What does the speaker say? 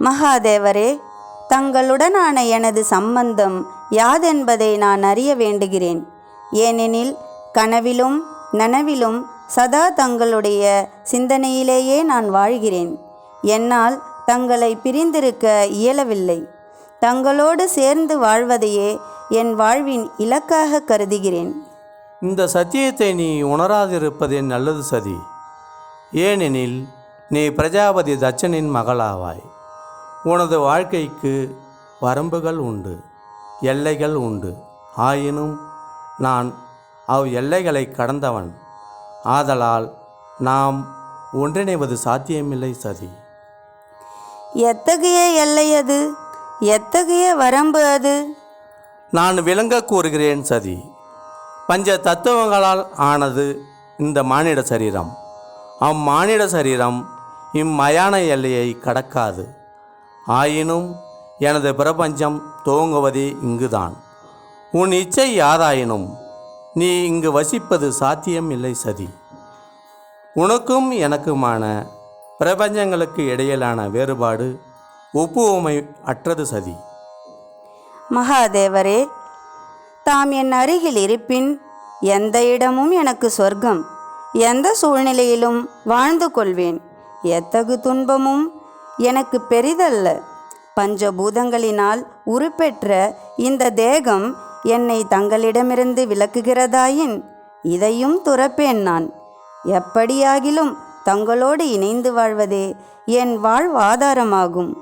மகாதேவரே தங்களுடனான எனது சம்பந்தம் யாதென்பதை நான் அறிய வேண்டுகிறேன். ஏனெனில் கனவிலும் நனவிலும் சதா தங்களுடைய சிந்தனையிலேயே நான் வாழ்கிறேன். என்னால் தங்களை பிரிந்திருக்க இயலவில்லை. தங்களோடு சேர்ந்து வாழ்வதையே என் வாழ்வின் இலக்காக கருதுகிறேன். இந்த சத்தியத்தை நீ உணராதிருப்பதே நல்லது சதி. ஏனெனில் நீ பிரஜாபதி தச்சனின் மகளாவாய். உனது வாழ்க்கைக்கு வரம்புகள் உண்டு எல்லைகள் உண்டு. ஆயினும் நான் அவ் எல்லைகளை கடந்தவன். ஆதலால் நாம் ஒன்றிணைவது சாத்தியமில்லை சதி. எத்தகைய எல்லை அது? எத்தகைய வரம்பு அது? நான் விளங்க கூறுகிறேன் சதி. பஞ்ச தத்துவங்களால் ஆனது இந்த மானிட சரீரம். அம்மானிட சரீரம் இம்மயான எல்லையை கடக்காது. ஆயினும் எனது பிரபஞ்சம் துவங்குவதே இங்குதான். உன் இச்சை யாதாயினும் நீ இங்கு வசிப்பது சாத்தியம் இல்லை சதி. உனக்கும் எனக்குமான பிரபஞ்சங்களுக்கு இடையிலான வேறுபாடு ஒப்புவமை அற்றது சதி. மகாதேவரே தாம் என் அருகில் இருப்பின் எந்த இடமும் எனக்கு சொர்க்கம் எந்த சூழ்நிலையிலும் வாழ்ந்து கொள்வேன். எத்தகு துன்பமும் எனக்கு பெரிதல்ல. பஞ்சபூதங்களினால் உருப்பெற்ற இந்த தேகம் என்னை தங்களிடமிருந்து விலக்குகிறதாயின் இதையும் துறப்பேன் நான். எப்படியாகிலும் தங்களோடு இணைந்து வாழ்வதே என் வாழ்வாதாரமாகும்.